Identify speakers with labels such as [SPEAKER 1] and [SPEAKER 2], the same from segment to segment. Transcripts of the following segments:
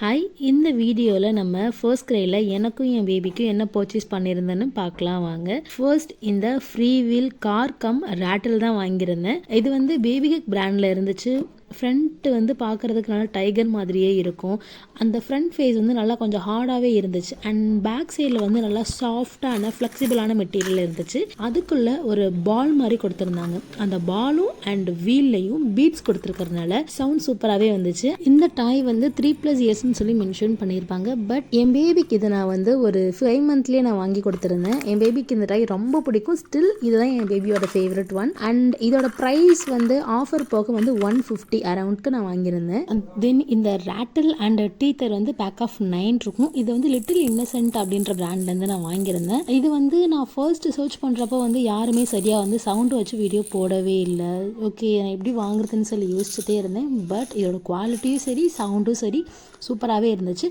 [SPEAKER 1] Hi இந்த வீடியோவில் நம்ம ஃபர்ஸ்ட் கிரேயில் எனக்கும் என் பேபிக்கும் என்ன பர்ச்சேஸ் பண்ணியிருந்தேன்னு பார்க்கலாம் வாங்க. ஃபர்ஸ்ட் இந்த ஃப்ரீ வீல் கார் கம் ரேட்டில் தான் வாங்கியிருந்தேன். இது வந்து பேபிகிக் பிராண்டில் இருந்துச்சு. ஃப்ரண்ட்டு வந்து பார்க்குறதுக்கு நல்லா டைகர் மாதிரியே இருக்கும். அந்த ஃப்ரண்ட் ஃபேஸ் வந்து நல்லா கொஞ்சம் ஹார்டாகவே இருந்துச்சு. அண்ட் பேக் சைடில் வந்து நல்லா சாஃப்டான ஃப்ளெக்சிபிளான மெட்டீரியல் இருந்துச்சு. அதுக்குள்ளே ஒரு பால் மாதிரி கொடுத்துருந்தாங்க. அந்த பாலும் அண்ட் வீல்லையும் பீட்ஸ் கொடுத்துருக்கறதுனால சவுண்ட் சூப்பராகவே வந்துச்சு. இந்த டாய் வந்து த்ரீ ப்ளஸ் இயர்ஸ்னு சொல்லி மென்ஷன் பண்ணியிருப்பாங்க. பட் என் பேபிக்கு இதை நான் வந்து ஒரு ஃபைவ் மந்த்லேயே நான் வாங்கி கொடுத்துருந்தேன். என் பேபிக்கு இந்த டாய் ரொம்ப பிடிக்கும். ஸ்டில் இதுதான் என் பேபியோட ஃபேவரட் ஒன் அண்ட் இதோட ப்ரைஸ் வந்து ஆஃபர் போக வந்து ஒன் ஃபிஃப்டி அரௌண்ட்க்கு நான் வாங்கியிருந்தேன். தென் இந்த ரேட்டில் அண்ட் டீத்தர் வந்து பேக் ஆஃப் நைன் இருக்கும். இது வந்து லிட்டில் இன்னசென்ட் அப்படின்ற பிராண்ட்லேருந்து நான் வாங்கியிருந்தேன். இது வந்து நான் ஃபர்ஸ்ட் சர்ச் பண்ணுறப்போ வந்து யாருமே சரியாக வந்து சவுண்டு வச்சு வீடியோ போடவே இல்லை. ஓகே நான் எப்படி வாங்குறதுன்னு சொல்லி யோசிச்சுட்டே இருந்தேன். பட் இதோட குவாலிட்டியும் சரி சவுண்டும் சரி சூப்பராகவே இருந்துச்சு.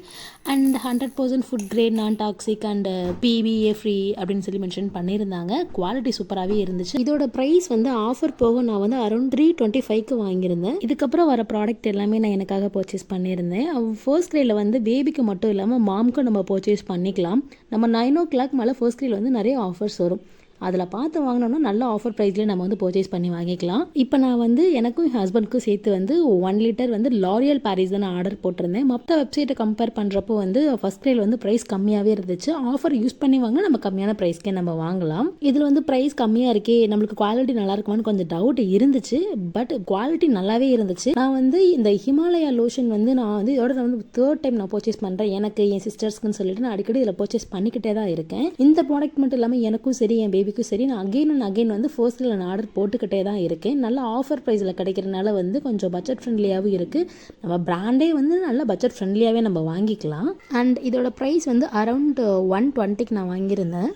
[SPEAKER 1] And hundred percent food grade non toxic and BPA free அப்படின்னு சொல்லி மென்ஷன் பண்ணியிருந்தாங்க. குவாலிட்டி சூப்பராகவே இருந்துச்சு. இதோட ப்ரைஸ் வந்து ஆஃபர் போக நான் வந்து அரௌண்ட் த்ரீ டுவெண்ட்டி ஃபைவ்க்கு வாங்கியிருந்தேன். இது இதுக்கப்புறம் வர ப்ராடக்ட் எல்லாமே நான் எனக்காக பர்ச்சேஸ் பண்ணியிருந்தேன். ஃபர்ஸ்ட் கிரேடில் வந்து பேபிக்கு மட்டும் இல்லாமல் மாம்க்கும் நம்ம பர்ச்சேஸ் பண்ணிக்கலாம். நம்ம நைன் ஓ கிளாக் மேலே ஃபர்ஸ்ட் கிரேடில் வந்து நிறைய ஆஃபர்ஸ் வரும். அதில் பார்த்து வாங்கினோம்னா நல்ல ஆஃபர் ப்ரைஸ்லேயே நம்ம வந்து பர்ச்சேஸ் பண்ணி வாங்கிக்கலாம். இப்போ நான் வந்து எனக்கும் என் ஹஸ்பண்ட்க்கும் சேர்த்து வந்து ஒன் லிட்டர் வந்து லாரியல் பாரிஸ் தான் நான் ஆர்டர் போட்டிருந்தேன். மொத்த வெப்சைட்டை கம்பேர் பண்ணுறப்போ வந்து ஃபஸ்ட் கிரேல வந்து ப்ரைஸ் கம்மியாகவே இருந்துச்சு. ஆஃபர் யூஸ் பண்ணி வாங்க நம்ம கம்மியான ப்ரைஸ்க்கே நம்ம வாங்கலாம். இதில் வந்து ப்ரைஸ் கம்மியாக இருக்கே நம்மளுக்கு குவாலிட்டி நல்லா இருக்குமான்னு கொஞ்சம் டவுட் இருந்துச்சு. பட் குவாலிட்டி நல்லாவே இருந்துச்சு. நான் வந்து இந்த ஹிமாலயா லோஷன் வந்து நான் வந்து இதோட நான் வந்து தேர்ட் டைம் நான் பர்ச்சேஸ் பண்ணுறேன் எனக்கு என் சிஸ்டர்ஸ்க்குன்னு சொல்லிட்டு நான் அடிக்கடி இதில் பர்ச்சேஸ் பண்ணிக்கிட்டே தான் இருக்கேன். இந்த ப்ராடக்ட் மட்டும் இல்லாமல் எனக்கும் சரி என் பேபி பேபிக்கும் சரி நான் அகெயின் அண்ட் அகெயின் வந்து ஃபர்ஸ்ட்டில் நான் ஆர்டர் போட்டுக்கிட்டே தான் இருக்கேன். நல்ல ஆஃபர் ப்ரைஸில் கிடைக்கிறனால வந்து கொஞ்சம் பட்ஜெட் ஃப்ரெண்ட்லியாகவும் இருக்குது நம்ம பிராண்டே வந்து நல்ல பட்ஜெட் ஃப்ரெண்ட்லியாகவே நம்ம வாங்கிக்கலாம். அண்ட் இதோட ப்ரைஸ் வந்து அரவுண்ட் ஒன் டுவெண்ட்டிக்கு நான் வாங்கியிருந்தேன்.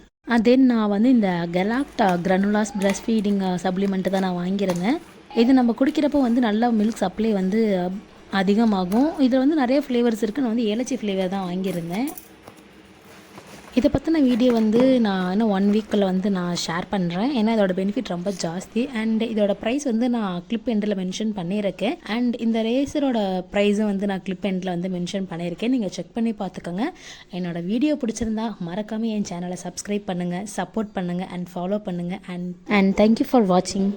[SPEAKER 1] தென் நான் வந்து இந்த Galacta granules breast feeding supplement தான் நான் வாங்கியிருந்தேன். இது நம்ம குடிக்கிறப்போ வந்து நல்லா மில்க் சப்ளை வந்து அதிகமாகும். இதில் வந்து நிறைய ஃப்ளேவர்ஸ் இருக்குது நான் வந்து ஏலச்சி ஃப்ளேவர் தான் வாங்கியிருந்தேன். இதை பற்றின வீடியோ வந்து நான் இன்னும் ஒன் வீக்கில் வந்து நான் ஷேர் பண்ணுறேன் ஏன்னா இதோட பெனிஃபிட் ரொம்ப ஜாஸ்தி. அண்ட் இதோட ப்ரைஸ் வந்து நான் கிளிப் எண்டில் மென்ஷன் பண்ணியிருக்கேன். அண்ட் இந்த ரேசரோட ப்ரைஸும் வந்து நான் கிளிப் எண்டில் வந்து மென்ஷன் பண்ணியிருக்கேன். நீங்கள் செக் பண்ணி பார்த்துக்கோங்க. என்னோட வீடியோ பிடிச்சிருந்தா மறக்காமல் என் சேனலை சப்ஸ்கிரைப் பண்ணுங்கள் சப்போர்ட் பண்ணுங்கள் அண்ட் ஃபாலோ பண்ணுங்கள் and and thank you for வாட்சிங்